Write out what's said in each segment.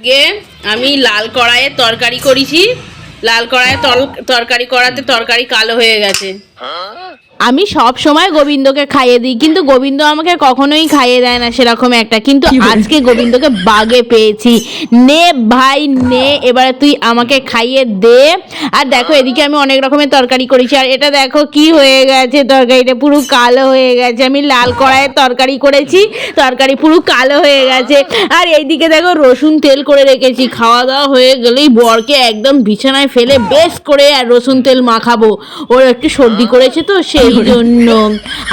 আজকে আমি লাল কড়াইয়ে তরকারি করেছি। লাল কড়াইয়ে তরকারি করাতে তরকারি কালো হয়ে গেছে। আমি সব সময় গোবিন্দকে খাইয়ে দিই কিন্তু গোবিন্দ আমাকে কখনোই খাইয়ে দেয় না সেরকম একটা। কিন্তু আজকে গোবিন্দকে বাগে পেয়েছি। নে ভাই নে এবারে তুই আমাকে খাইয়ে দে। আর দেখো এদিকে আমি অনেক রকমের তরকারি করেছি। আর এটা দেখো কি হয়ে গেছে তরকারিটা পুরো কালো হয়ে গেছে। আমি লাল কড়াইয়ের তরকারি করেছি তরকারি পুরো কালো হয়ে গেছে। আর এইদিকে দেখো রসুন তেল করে রেখেছি। খাওয়া দাওয়া হয়ে গেলেই বরকে একদম বিছানায় ফেলে বেশ করে আর রসুন তেল মাখাবো। ওর একটু সর্দি করেছে তো সেই জন্য।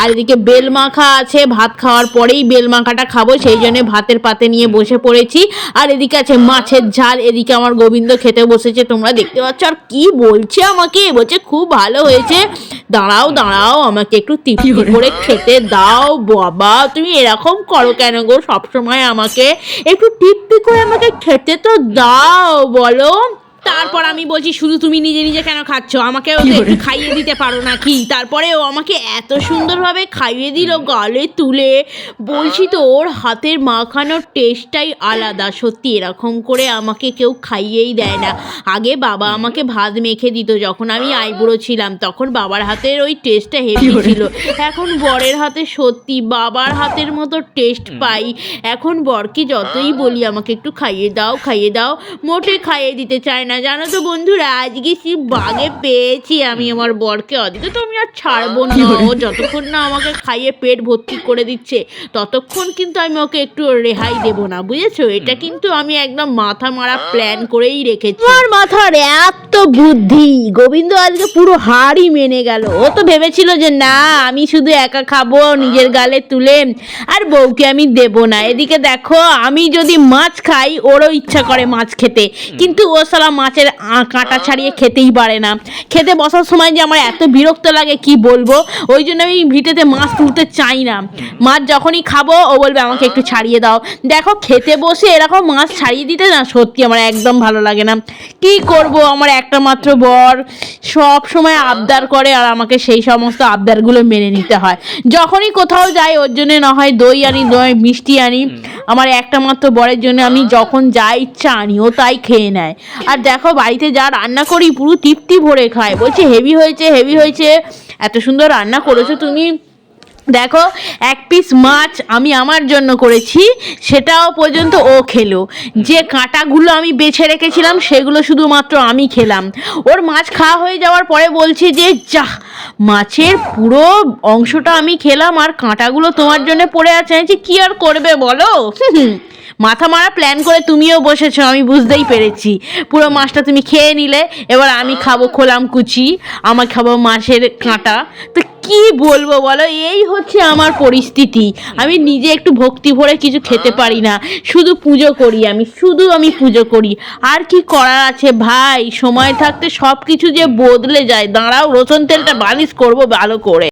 আর এদিকে বেল মাখা আছে ভাত খাওয়ার পরেই বেল মাখাটা খাব সেই জন্য ভাতের পাতে নিয়ে বসে পড়েছি। আর এদিকে আছে মাছের ঝাল এদিকে আমার গোবিন্দ খেতে বসেছে তোমরা দেখতে পাচ্ছ আর কি বলছে আমাকে? বলছে খুব ভালো হয়েছে। দাঁড়াও দাঁড়াও আমাকে একটু তৃপ্তি করে খেতে দাও বাবা তুমি এরকম করো কেন গো সবসময় আমাকে? একটু টিপ্পি করে আমাকে খেতে তো দাও বলো। তারপর আমি বলছি শুধু তুমি নিজে নিজে কেন খাচ্ছ? আমাকেও তো একটু খাইয়ে দিতে পারো নাকি? তারপরে ও আমাকে এত সুন্দরভাবে খাইয়ে দিল গালে তুলে। বলছি তো ওর হাতের মাখানোর টেস্টটাই আলাদা। সত্যি এরকম করে আমাকে কেউ খাইয়েই দেয় না। আগে বাবা আমাকে ভাত মেখে দিত যখন আমি আইবুড়ো ছিলাম তখন বাবার হাতের ওই টেস্টটা হেভি ছিল। এখন বরের হাতে সত্যি বাবার হাতের মতো টেস্ট পাই। এখন বরকে যতই বলি আমাকে একটু খাইয়ে দাও খাইয়ে দাও। মোটে খাইয়ে দিতে চায় না জানো তো বন্ধুরা আজকে কি বাগে পেয়েছি আমি আমার বরকে? ওদিকে তো আমি আর ছাড়বো না। ও যতক্ষণ না আমাকে খাইয়ে পেট ভর্তি করে দিচ্ছে ততক্ষণ কিন্তু আমি ওকে একটু রেহাই দেবো না বুঝেছ? এটা কিন্তু আমি একদম মাথা মারা প্ল্যান করেই রেখেছি। আমার মাথার এত বুদ্ধি। গোবিন্দ আজকে পুরো হাড়ই মেনে গেল। ও তো ভেবেছিল যে না আমি শুধু একা খাব নিজের গালে তুলে। আর বউকে আমি দেব না। এদিকে দেখো আমি যদি মাছ খাই ওরও ইচ্ছা করে মাছ খেতে। কিন্তু ও সালা মাছের কাঁটা ছাড়িয়ে খেতেই পারে না। খেতে বসার সময় যে আমার এত বিরক্ত লাগে কি বলব? ওই জন্য আমি ভিটেতে মাছ তুলতে চাই না। মাছ যখনই খাব ও বলবে আমাকে একটু ছাড়িয়ে দাও। দেখো খেতে বসে এরকম মাছ ছাড়িয়ে দিতে না সত্যি আমার একদম ভালো লাগে না। কি করব? আমার একটা মাত্র বর সব সময় আবদার করে আর আমাকে সেই সমস্ত আবদারগুলো মেনে নিতে হয়। যখনই কোথাও যাই ওর জন্য না হয় দই আনি দই মিষ্টি আনি। আমার একটা মাত্র বরের জন্য আমি যখন যা ইচ্ছা আনিও তাই খেয়ে নেয়। আর দেখো বাড়িতে যা রান্না করি পুরো তৃপ্তি ভরে খায়। বলছে, হেভি হয়েছে হেভি হয়েছে, এত সুন্দর রান্না করেছ তুমি। দেখো এক পিস মাছ আমি আমার জন্য করেছি সেটাও পর্যন্ত ও খেলো। যে কাঁটাগুলো আমি বেছে রেখেছিলাম সেগুলো শুধুমাত্র আমি খেলাম। ওর মাছ খাওয়া হয়ে যাওয়ার পরে বলছি যে যাহ মাছের পুরো অংশটা আমি খেলাম আর কাঁটাগুলো তোমার জন্য পড়ে আছে। বলছি, কি আর করবে বলো? মাথা মারা প্ল্যান করে তুমিও বসেছো, আমি বুঝতেই পেরেছি। পুরো মাছটা তুমি খেয়ে নিলে, এবার আমি খাব খোলাম কুচি, আমার খাব মাছের কাঁটা। তো কি বলব বলো, এই হচ্ছে আমার পরিস্থিতি। আমি নিজে একটু ভক্তি ভরে কিছু খেতে পারি না। শুধু পুজো করি আমি, শুধু আমি পুজো করি। আর কি করার আছে ভাই? সময় থাকতে সব কিছু যে বদলে যায়, দাঁড়াও, রসুন তেলটা বালিশ করব ভালো করে।